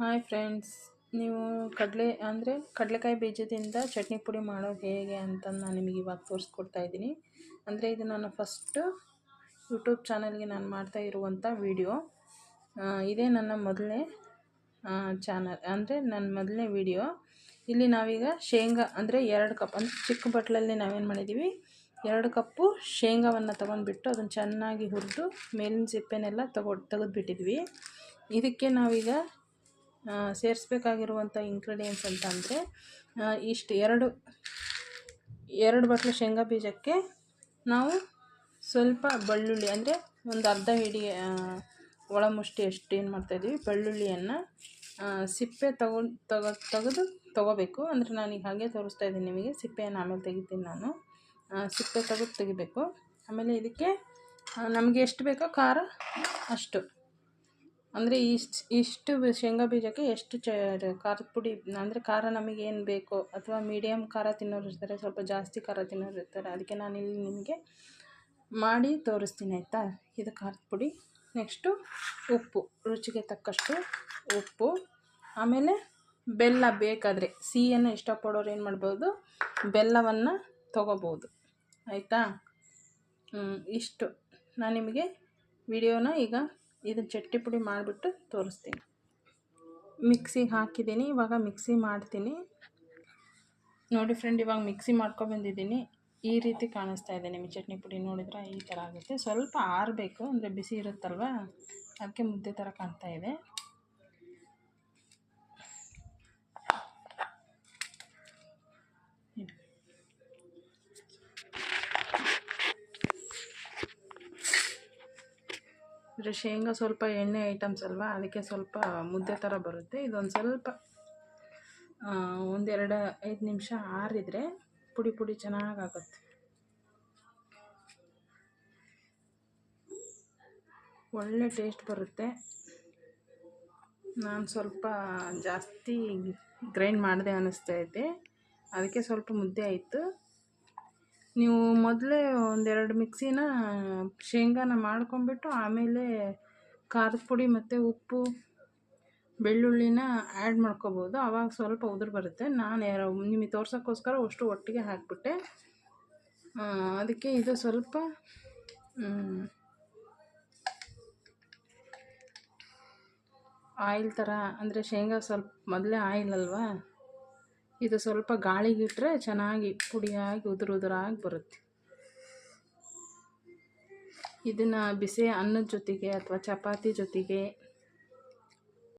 Hi friends ನೀವು ಕಡಲೆ ಅಂದರೆ ಕಡಲೆಕಾಯಿ ಬೀಜದಿಂದ ಚಟ್ನಿ ಪುಡಿ ಮಾಡೋದು ಹೇಗೆ ಅಂತ ನಾನು ನಿಮಗೆ ಇವಾಗ ತೋರಿಸ್ಕೊಡ್ತಾ ಇದ್ದೀನಿ. ಅಂದರೆ ಇದು ನಾನು ಫಸ್ಟು ಯೂಟ್ಯೂಬ್ ಚಾನಲ್ಗೆ ನಾನು ಮಾಡ್ತಾ ಇರುವಂಥ ವಿಡಿಯೋ ಇದೇ ನನ್ನ ಮೊದಲನೇ ಚಾನಲ್ ಅಂದರೆ ನನ್ನ ಮೊದಲನೇ ವಿಡಿಯೋ ಇಲ್ಲಿ ನಾವೀಗ ಶೇಂಗಾ ಅಂದರೆ ಎರಡು ಕಪ್, ಅಂದರೆ ಚಿಕ್ಕ ಬಟ್ಲಲ್ಲಿ ನಾವೇನು ಮಾಡಿದ್ದೀವಿ ಎರಡು ಕಪ್ಪು ಶೇಂಗಾವನ್ನು ತೊಗೊಂಡ್ಬಿಟ್ಟು ಅದನ್ನು ಚೆನ್ನಾಗಿ ಹುರಿದು ಮೇಲಿನ ಸಿಪ್ಪೆನೆಲ್ಲ ತಗೊ, ತೆಗೆದುಬಿಟ್ಟಿದ್ವಿ. ಇದಕ್ಕೆ ನಾವೀಗ ಸೇರಿಸ್ಬೇಕಾಗಿರುವಂಥ ಇಂಗ್ರೀಡಿಯೆಂಟ್ಸ್ ಅಂತ ಅಂದರೆ ಇಷ್ಟು ಎರಡು ಎರಡು ಬಟ್ಲು ಶೇಂಗಾ ಬೀಜಕ್ಕೆ ನಾವು ಸ್ವಲ್ಪ ಬೆಳ್ಳುಳ್ಳಿ, ಅಂದರೆ ಒಂದು ಅರ್ಧ ಹಿಡಿ ಒಳ ಮುಷ್ಟಿ ಅಷ್ಟು ಏನು ಮಾಡ್ತಾಯಿದ್ದೀವಿ ಬೆಳ್ಳುಳ್ಳಿಯನ್ನು ಸಿಪ್ಪೆ ತಗೊಂಡು ತಗೋ, ತೆಗೆದು ತೊಗೋಬೇಕು. ಅಂದರೆ ನಾನೀಗ ಹಾಗೆ ತೋರಿಸ್ತಾ ಇದ್ದೀನಿ ನಿಮಗೆ, ಸಿಪ್ಪೆಯನ್ನು ಆಮೇಲೆ ತೆಗಿತೀನಿ ನಾನು. ಸಿಪ್ಪೆ ತೆಗೆದು ತೆಗಿಬೇಕು. ಆಮೇಲೆ ಇದಕ್ಕೆ ನಮಗೆ ಎಷ್ಟು ಬೇಕೋ ಖಾರ ಅಷ್ಟು. ಅಂದರೆ ಇಷ್ಟು ಇಷ್ಟು ಶೇಂಗಾ ಬೀಜಕ್ಕೆ ಎಷ್ಟು ಚ ಖಾರದ ಪುಡಿ, ಅಂದರೆ ಖಾರ ನಮಗೆ ಏನು ಬೇಕೋ ಅಥವಾ ಮೀಡಿಯಮ್ ಖಾರ ತಿನ್ನೋರು ಇರ್ತಾರೆ, ಸ್ವಲ್ಪ ಜಾಸ್ತಿ ಖಾರ ತಿನ್ನೋರು ಇರ್ತಾರೆ ಅದಕ್ಕೆ ನಾನು ಇಲ್ಲಿ ನಿಮಗೆ ಮಾಡಿ ತೋರಿಸ್ತೀನಿ ಆಯಿತಾ? ಇದು ಖಾರದ ಪುಡಿ. ನೆಕ್ಸ್ಟು ಉಪ್ಪು, ರುಚಿಗೆ ತಕ್ಕಷ್ಟು ಉಪ್ಪು. ಆಮೇಲೆ ಬೆಲ್ಲ ಬೇಕಾದರೆ, ಸಿಹಿಯನ್ನು ಇಷ್ಟಪಡೋರು ಏನು ಮಾಡ್ಬೋದು, ಬೆಲ್ಲವನ್ನು ತೊಗೋಬೋದು. ಆಯಿತಾ? ಇಷ್ಟು. ನಾನು ನಿಮಗೆ ವಿಡಿಯೋನ ಈಗ ಇದನ್ನು ಚಟ್ನಿ ಪುಡಿ ಮಾಡಿಬಿಟ್ಟು ತೋರಿಸ್ತೀನಿ. ಮಿಕ್ಸಿಗೆ ಹಾಕಿದ್ದೀನಿ, ಇವಾಗ ಮಿಕ್ಸಿ ಮಾಡ್ತೀನಿ. ನೋಡಿ ಫ್ರೆಂಡ್ ಇವಾಗ ಮಿಕ್ಸಿ ಮಾಡ್ಕೊಬಂದಿದ್ದೀನಿ ಈ ರೀತಿ ಕಾಣಿಸ್ತಾ ಇದೆ ನಿಮಗೆ ಚಟ್ನಿ ಪುಡಿ ನೋಡಿದ್ರೆ ಈ ಥರ ಆಗುತ್ತೆ. ಸ್ವಲ್ಪ ಆರಬೇಕು, ಅಂದರೆ ಬಿಸಿ ಇರುತ್ತಲ್ವ? ಅದಕ್ಕೆ ಮುದ್ದೆ ಥರ ಕಾಣ್ತಾ ಇದೆ. ಅಂದರೆ ಶೇಂಗಾ ಸ್ವಲ್ಪ ಎಣ್ಣೆ ಐಟಮ್ಸ್ ಅಲ್ವಾ? ಅದಕ್ಕೆ ಸ್ವಲ್ಪ ಮುದ್ದೆ ಥರ ಬರುತ್ತೆ. ಇದೊಂದು ಸ್ವಲ್ಪ ಒಂದೆರಡು, ಐದು ನಿಮಿಷ ಆರಿದರೆ ಪುಡಿ ಪುಡಿ ಚೆನ್ನಾಗಾಗುತ್ತೆ. ಒಳ್ಳೆ ಟೇಸ್ಟ್ ಬರುತ್ತೆ. ನಾನು ಸ್ವಲ್ಪ ಜಾಸ್ತಿ ಗ್ರೈಂಡ್ ಮಾಡಿದೆ ಅನ್ನಿಸ್ತೈತೆ ಅದಕ್ಕೆ ಸ್ವಲ್ಪ ಮುದ್ದೆ ಆಯಿತು. ನೀವು ಮೊದಲೇ ಒಂದೆರಡು ಮಿಕ್ಸಿನ ಶೇಂಗಾನ ಮಾಡ್ಕೊಂಬಿಟ್ಟು ಆಮೇಲೆ ಖಾರದ ಪುಡಿ ಮತ್ತು ಉಪ್ಪು, ಬೆಳ್ಳುಳ್ಳಿನ ಆ್ಯಡ್ ಮಾಡ್ಕೋಬೋದು. ಆವಾಗ ಸ್ವಲ್ಪ ಉದುರು ಬರುತ್ತೆ. ನಾನು ನಿಮಗೆ ತೋರ್ಸೋಕ್ಕೋಸ್ಕರ ಅಷ್ಟು ಒಟ್ಟಿಗೆ ಹಾಕಿಬಿಟ್ಟೆ. ಅದಕ್ಕೆ ಇದು ಸ್ವಲ್ಪ ಆಯಿಲ್ ಥರ ಅಂದರೆ ಶೇಂಗಾ ಸ್ವಲ್ಪ ಮೊದಲೇ ಆಯಿಲ್ ಅಲ್ವಾ? ಇದು ಸ್ವಲ್ಪ ಗಾಳಿಗಿಟ್ರೆ ಚೆನ್ನಾಗಿ ಪುಡಿಯಾಗಿ ಉದುರು ಉದುರಾಗಿ ಬರುತ್ತೆ. ಇದನ್ನು ಬಿಸಿ ಅನ್ನದ ಜೊತೆಗೆ ಅಥವಾ ಚಪಾತಿ ಜೊತೆಗೆ